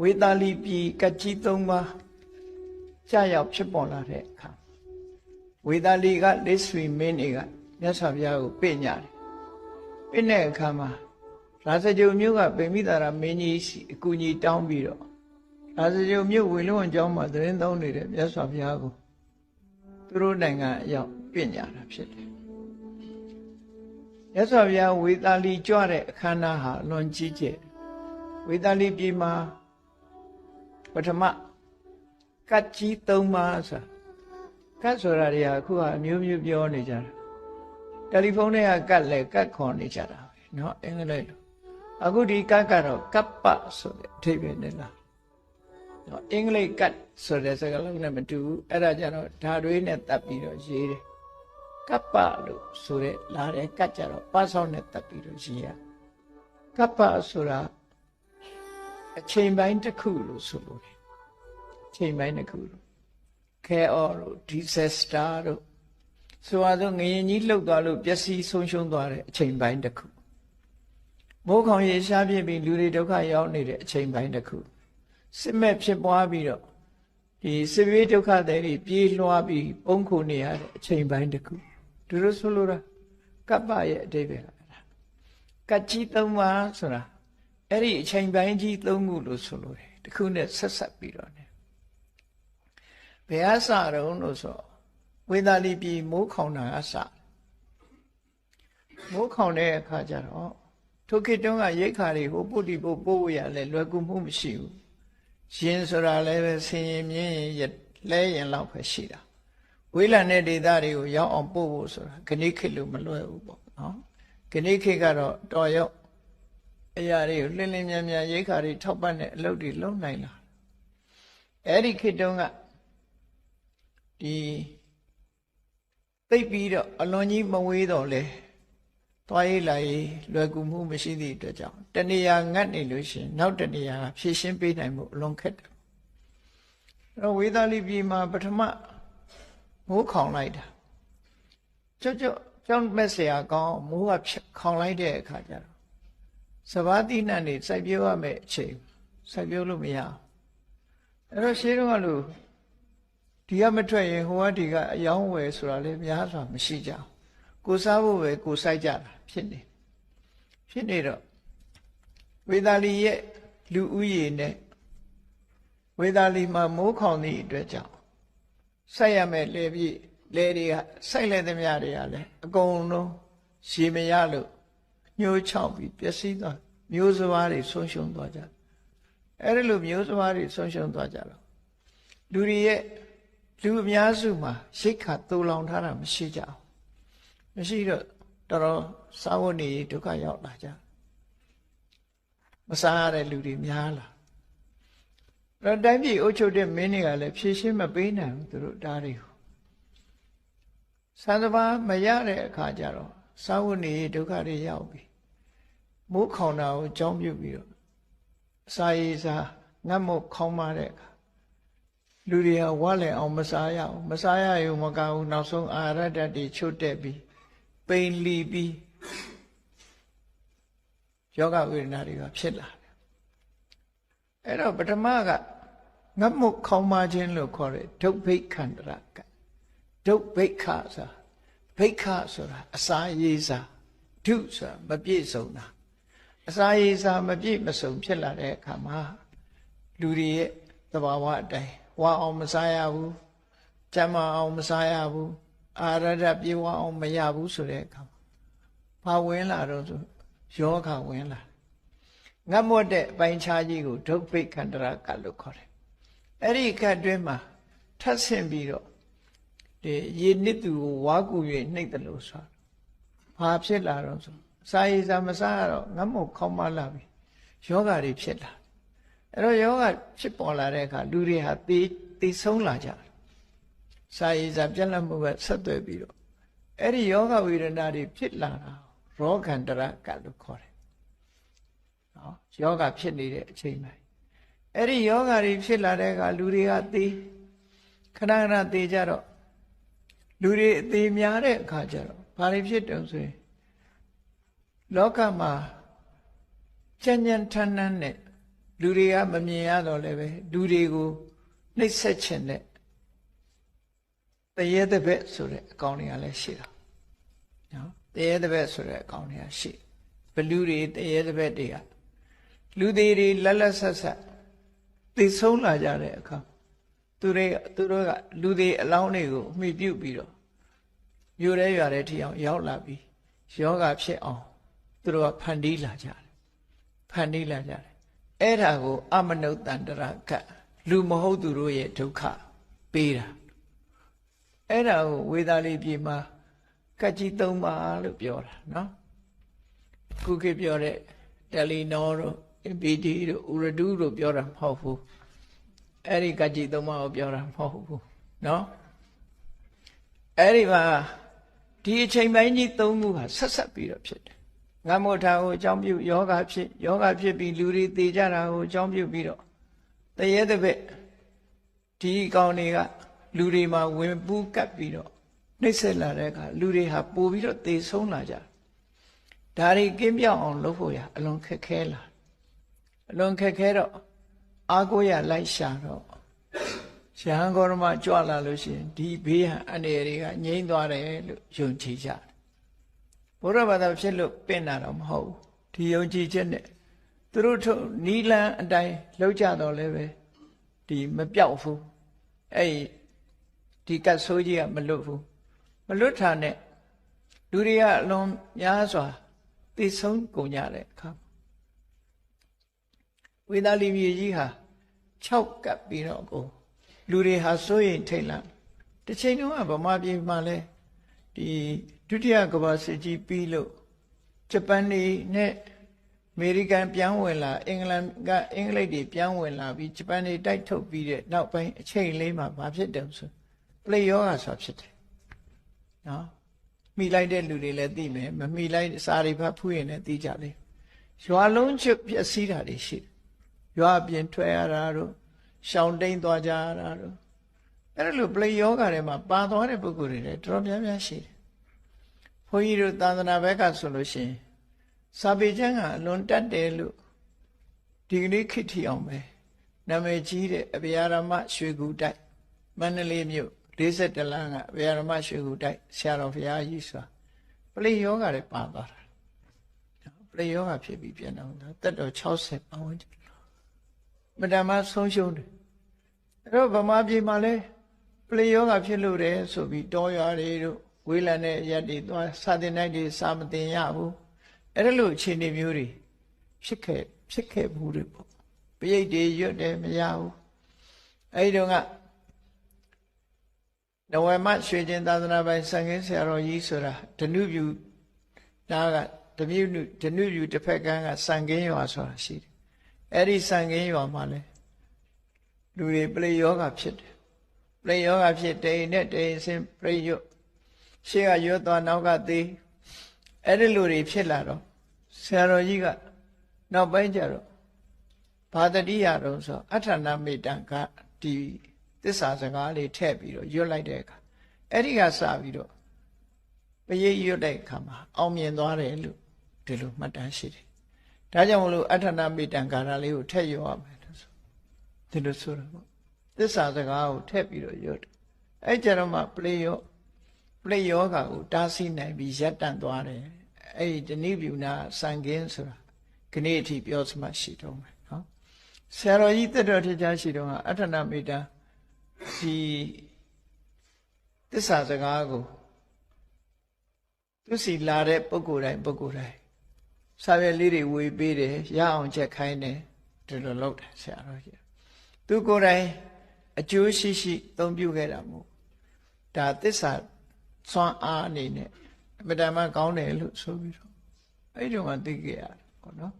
ဝေသာလီပြည်ကကြီး၃ပါးကြာရောက်ဖြစ်ပေါ်လာတဲ့အခါဝေသာလီကလက်ဆွေမင်းတွေကမြတ်စွာဘုရားကိုပြညတယ်ပြတဲ့အခါမှာရာဇဂျုံမျိုးကဗေမိတာရမင်းကြီးစီအကူကြီးတောင်းပြီးတော့ရာဇဂျုံမျိုးဝေလွန်ကျောင်းမှာသတင်းသုံးနေတဲ့မြတ်စွာဘုရားကိုသူတို့နိုင်ငံအရောက်ပြညတာဖြစ်တယ်မြတ်စွာဘုရားဝေသာလီကြွတဲ့အခမ်းအနားဟာအလွန်ကြီးကျယ်ဝေသာလီပြည်မှာ ပထမကတ်ကြီး၃ပါးဆိုတာကတ်ဆိုတာတွေကအခုကအမျိုးမျိုးပြောနေကြတာတယ်လီဖုန်းတွေကကတ်လဲကတ်ခေါ်နေကြတာပဲเนาะအင်္ဂလိပ်လိုအခုဒီကတ်ကတော့ကပ်ပဆိုတဲ့အထိပ္ပယ်နဲ့လားเนาะအင်္ဂလိပ်ကတ်ဆိုတဲ့စကားလုံးနဲ့မတူဘူးအဲ့ဒါကြတော့ဓာတွေနဲ့တတ်ပြီးတော့ရေးတယ်ကပ်ပလို့ဆိုတဲ့လာတဲ့ကတ်ကြတော့ပါဆောင်းနဲ့တတ်ပြီးတော့ရေးရကပ်ပဆိုတာ အချိန်ပိုင်းတစ်ခုလို့ဆိုလို့တယ်အချိန်ပိုင်းတစ်ခုလို့ chaos တို့ disaster တို့ဆိုပါတော့ငရင်ကြီးလှုပ်သွားလို့ပျက်စီးဆုံးရှုံးသွားတဲ့အချိန်ပိုင်းတစ်ခုမိုးခေါင်ရေရှားပြစ်ပြီးလူတွေဒုက္ခရောက်နေတဲ့အချိန်ပိုင်းတစ်ခုစစ်မဲ့ဖြစ်ပွားပြီးတော့ဒီစစ်ဘေးဒုက္ခတွေပြေးလွှားပြီးပုံခုနေရတဲ့အချိန်ပိုင်းတစ်ခုသူတို့ဆိုလိုတာကပ္ပရဲ့အတိပ္ပယ်ကအဲ့ဒါကတ်ကြီးသုံးပါဆိုတာ အဲ့ဒီအချိန်ပိုင်းကြီးသုံးခုလို့ဆိုလိုတယ်တစ်ခုနဲ့ဆက်ဆက်ပြီးတော့ဘယ်အစတုံးလို့ဆိုဝေသာလီပြည်မိုးခေါင်တာအစမိုးခေါင်တဲ့အခါကျတော့ထိုခေတ်တုန်းကရိတ်ခါတွေဟိုပုတ်တီပုတ်ပို့ရလဲလွယ်ကူမှုမရှိဘူးရှင်ဆိုတာလည်းပဲဆင်ရင်မြင်းရင်လဲရင်လောက်ပဲရှိတာဝေးလံတဲ့ဒေသတွေကိုရောက်အောင်ပို့ဖို့ဆိုတာခဏိခေတ်လို့မလွယ်ဘူးပေါ့နော်ခဏိခေတ်ကတော့တော်ရောက် အရာတွေကိုလင်းလင်းမြန်မြန်ရိတ်ခါတွေထောက်ပံ့တဲ့အလုပ်တွေလုပ်နိုင်လာအဲ့ဒီခေတ်တုန်းက ဒီသိပ်ပြီးတော့အလွန်ကြီးမဝေးတော့လေသွားရေးလာရေးလွယ်ကူမှုမရှိသည့်အတွက်ကြောင့်တဏှာငတ်နေလို့ရှိရင်နောက်တဏှာကဖြည့်ရှင်းပေးနိုင်မှုအလွန်ခက်တယ်အဲ့တော့ဝေသာလီပြည်မှာပထမမိုးခေါင်လိုက်တာကြောက်ကြောက်ကြောက်မဲ့เสียကောင်းမိုးကခေါင်လိုက်တဲ့အခါကျတော့ ့ စဘာတိနတ်နေစိုက်ပျိုးရမယ့်အချိန်စိုက်ပျိုးလို့မရအောင်အဲ့တော့ရှင်းတော့လို့ဒီကမထွက်ရင်ဟိုကဒီကအယောင်းဝယ်ဆိုတာလည်းများစွာမရှိကြဘူးကိုစားဖို့ပဲကိုစိုက်ကြတာဖြစ်နေဖြစ်နေတော့ဝေသာလီရဲ့လူဦးရေနဲ့ဝေသာလီမှာမိုးခေါင်သည့်အတွက်ကြောင့်စိုက်ရမယ်လေပြည့်လေတွေကစိုက်လဲသမျှတွေကလည်းအကုန်လုံးရေမရလို့ ညှိုးချောက်ပြီးပျက်စီးသွားမျိုးစဘာတွေဆုံးရှုံးသွားကြအဲ့ဒီလိုမျိုးစဘာတွေဆုံးရှုံးသွားကြတော့လူတွေရဲ့လူအများစုမှာရိတ်ခါတူလောင်ထားတာမရှိကြဘူးမရှိတော့တော်တော်စာဝတ်နေဒုက္ခရောက်လာကြမစားရတဲ့လူတွေများလာတော့တိုင်းပြည်အုပ်ချုပ်တဲ့မင်းတွေကလည်းဖြည့်ရှင်းမပေးနိုင်ဘူးသူတို့ဒါတွေကိုစံတဘာမရတဲ့အခါကျတော့စာဝတ်နေဒုက္ခတွေရောက်ပြီ မိုးခေါင်တာကိုကြောင်းပြုတ်ပြီးတော့အစာရည်စားငတ်မို့ခေါင်းမတဲ့အခါလူတွေကဝါလည်းအောင်မစားရအောင်မစားရရုံမကဘူးနောက်ဆုံးအာရတ္တတွေချွတ်တက်ပြီးပိန်လီပြီးယောဂဝေဒနာတွေကဖြစ်လာတယ်အဲ့တော့ပထမကငတ်မှုခေါင်းမခြင်းလို့ခေါ်တဲ့ဒုဗိခန္တရကဒုဗိခဆိုတာဗိခဆိုတာအစာရေးစာဒုဆိုတာမပြည့်စုံတာ အစာရေးစာမပြည့်မစုံဖြစ်လာတဲ့အခါမှာလူတွေရဲ့သဘာဝအတိုင်းဝါအောင်မစားရဘူးကြမ်းမအောင်မစားရဘူးအာရဒပြေဝအောင်မရဘူးဆိုတဲ့အခါဘာဝင်လာတော့ဆိုယောဂဝင်လာငတ်မွတ်တဲ့အပိုင်းခြားကြီးကိုဒုဗိခန္တရကလို့ခေါ်တယ်အဲ့ဒီကအတွင်းမှာထပ်ဆင့်ပြီးတော့ဒီရေနစ်သူကိုဝါကူ၍နှိပ်တယ်လို့ဆိုဘာဖြစ်လာတော့ဆို စာရည်စာမစားရတော့ငတ်မွတ်ခေါင်းမလာပြီယောဂတွေဖြစ်လာအဲ့တော့ယောဂဖြစ်ပေါ်လာတဲ့အခါလူတွေဟာသေသေဆုံးလာကြတယ်။စာရေးစာပြက်လက်မှုကဆက်သွယ်ပြီးတော့အဲ့ဒီယောဂဝေဒနာတွေဖြစ်လာတာရောဂန္တရကလို့ခေါ်တယ်။နော်ယောဂဖြစ်နေတဲ့အချိန်တိုင်းအဲ့ဒီယောဂတွေဖြစ်လာတဲ့အခါလူတွေကသေခဏခဏသေကြတော့လူတွေအသေးများတဲ့အခါကျတော့ဘာတွေဖြစ်တုံဆိုရင် လောကမှာကြံ့ကြံ့ထန်းထန်းနဲ့လူတွေကမမြင်ရတော့လည်းပဲလူတွေကိုနှိပ်စက်ခြင်းနဲ့တရေတပည့်ဆိုတဲ့အကောင့်တွေကလည်းရှိတာနော်တရေတပည့်ဆိုတဲ့အကောင့်တွေကရှိဘလူတွေတရေတပည့်တွေကလူသေးတွေလက်လက်ဆက်ဆက်သိဆုံးလာကြတဲ့အခါသူတွေသူတို့ကလူသေးအလောင်းတွေကိုအမိပြုတ်ပြီးတော့မြို့ရဲရွာတဲ့ထီအောင်ရောက်လာပြီးယောဂဖြစ်အောင် သူတို့ကဖန်တီးလာကြတယ်ဖန်တီးလာကြတယ်အဲ့ဒါကို အမနုဿန္တရာကလူမဟုတ်သူတို့ရဲ့ဒုက္ခပေးတာအဲ့ဒါကိုဝေသာလိပြေမှာကတ်ကြီးသုံးပါလို့ပြောတာနော်ခုခေတ်ပြောတဲ့တယ်လီနောတို့ MPD တို့ဥရဒူးတို့ပြောတာမဟုတ်ဘူးအဲ့ဒီကတ်ကြီးသုံးပါကိုပြောတာမဟုတ်ဘူးနော်အဲ့ဒီမှာဒီအချိန်ပိုင်းကြီးသုံးခုဟာဆက်ဆက်ပြီးတော့ဖြစ်တယ် ငါမို့ထာကိုအကြောင်းပြုယောဂဖြစ်ယောဂဖြစ်ပြီးလူတွေသေကြတာကိုအကြောင်းပြုပြီးတော့တရေတပည့်ဒီကောင်တွေကလူတွေမှာဝင်ပူးကပ်ပြီးတော့နှိမ့်ဆက်လာတဲ့အခါလူတွေဟာပို့ပြီးတော့သေဆုံးလာကြတယ်ဒါတွေကင်းပြောင်းအောင်လုပ်ဖို့ရအလွန်ခက်ခဲလာအလွန်ခက်ခဲတော့အာကိုရလိုက်ရှာတော့ရဟန်းဂေါရမကြွလာလို့ရှိရင်ဒီဘေးဟန်အနေတွေကငြိမ့်သွားတယ်လို့ယုံကြည်ကြတယ် ဘုရားဘာသာဖြစ်လို့ပင့်တာတော့မဟုတ်ဘူးဒီယုံကြည်ချက်နဲ့သူတို့ထုတ်နီလန်းအတိုင်းလောက်ကြတော့လည်းပဲဒီမပြောက်ဘူးအဲ့ဒီဒီကတ်ဆိုးကြီးကမလွတ်ဘူးမလွတ်တာနဲ့လူတွေကအလွန်များစွာသိဆုံးကုန်ကြတဲ့အခါဝေဒာလီမြေကြီးဟာ6ကပ်ပြီးတော့ကိုလူတွေဟာစိုးရိမ်ထိတ်လန့်တစ်ချိန်တုန်းကဗမာပြည်မှာလဲဒီ ဒုတိယကမ္ဘာစစ်ကြီးပြီးလို့ဂျပန်နေနဲ့အမေရိကန်ပြန်ဝင်လာအင်္ဂလန်ကအင်္ဂလိပ်တွေပြန်ဝင်လာပြီးဂျပန်တွေတိုက်ထုတ်ပြီးတဲ့နောက်ပိုင်းအချိန်လေးမှာဘာဖြစ်တယ်ဆိုပလေယောဂါဆိုတာဖြစ်တယ်နော်မိလိုက်တဲ့လူတွေလည်းသိမယ်မမိလိုက်စာတွေဖတ်ဖူးရင်လည်းသိကြလိမ့်ရွာလုံးချစ်ပျက်စီးတာတွေရှိတယ်ရွာပြင်ထွက်ရတာတို့ရှောင်တိန်သွားကြရတာတို့အဲ့ဒါလိုပလေယောဂါထဲမှာပါသွားတဲ့ပုဂ္ဂိုလ်တွေလည်းတော်တော်များများရှိတယ် ဘုန်းကြီးတို့သာသနာဘက်ကဆိုလို့ရှိရင်စာပေကျမ်းကအလွန်တတ်တယ်လို့ဒီကနေ့ခေတ်ထီအောင်ပဲနာမည်ကြီးတဲ့အဗျာရမရွှေကူတိုက်မန္တလေးမြို့42လမ်းကအဗျာရမရွှေကူတိုက်ဆရာတော်ဘုရားကြီးဆိုတာပလေယောဂါတွေပါသွားတာပလေယောဂါဖြစ်ပြီးပြန်တော့တက်တော်60ပတ်ဝန်းကျင်မတမဆုံးရှုံးတယ်အဲ့တော့ဗမာပြည်မှာလဲပလေယောဂါဖြစ်လို့တယ်ဆိုပြီးတောရွာတွေတို့ ဝေးလံတဲ့ရက်တွေသွားစာတင်တိုက်တွေစာမတင်ရဘူးအဲ့ဒါလို့အခြေအနေမျိုးတွေဖြစ်ခဲ့ဖြစ်ခဲ့ဘူးတွေပေါ့ပရိတ်တွေရွတ်တယ်မရဘူးအဲ့ဒီတော့ကနဝမရွှေကျင်သာသနာပိုင်ဆံခင်းဆရာတော်ကြီးဆိုတာဓနုပြူနားကဓမြုဓနုပြူတစ်ဖက်ကန်းကဆံခင်းရွာဆိုတာရှိတယ်အဲ့ဒီဆံခင်းရွာမှာလဲလူတွေပလေယောဂဖြစ်တယ်ပလေယောဂဖြစ်တိန်နဲ့တိန်စင်ပြိယွတ် ရှေ့ကရွတ်သွားနောက်ကသေးအဲ့ဒီလူတွေဖြစ်လာတော့ဆရာတော်ကြီးကနောက်ပိုင်းကျတော့ဘာတတိယတော့ဆိုအဋ္ဌနာမေတ္တကဒီသစ္စာစကားလေးထည့်ပြီးတော့ရွတ်လိုက်တဲ့အခါအဲ့ဒီကစပြီးတော့ပရိတ်ရွတ်တဲ့အခါမှာအောင်မြင်သွားတယ်လို့ဒီလိုမှတ်တမ်းရှိတယ်ဒါကြောင့်မလို့အဋ္ဌနာမေတ္တကာရလေးကိုထည့်ရွတ်ရမယ်လို့ဆိုဒီလိုဆိုတော့ပေါ့သစ္စာစကားကိုထည့်ပြီးတော့ရွတ်တယ်အဲ့ကြတော့မှပလေယော ပလေယောဂါကိုတားဆီးနိုင်ပြီးရပ်တန့်သွားတယ်အဲ့ဒီတဏိပြူနာစံကင်းဆိုတာခနေ့အထိပြောစမှရှိတော့မယ်နော်ဆရာတော်ကြီးတက်တော်ထကြရှိတော့ကအဋ္ဌနာမေတ္တာဒီသစ္စာစကားကိုသူစီလာတဲ့ပုဂ္ဂိုလ်တိုင်းပုဂ္ဂိုလ်တိုင်းစာရွက်လေးတွေဝေပေးတယ်ရအောင်ချက်ခိုင်းတယ်ဒီလိုလုပ်တယ်ဆရာတော်ကြီးသူကိုယ်တိုင်အကျိုးရှိရှိသုံးပြုခဲ့တာမို့ဒါသစ္စာ စွမ်းအားအနေနဲ့အမတန်မှကောင်းတယ်လို့ဆိုပြီးတော့အဲ့ဒီတော့မှသိခဲ့ရတယ်ပေါ့နော်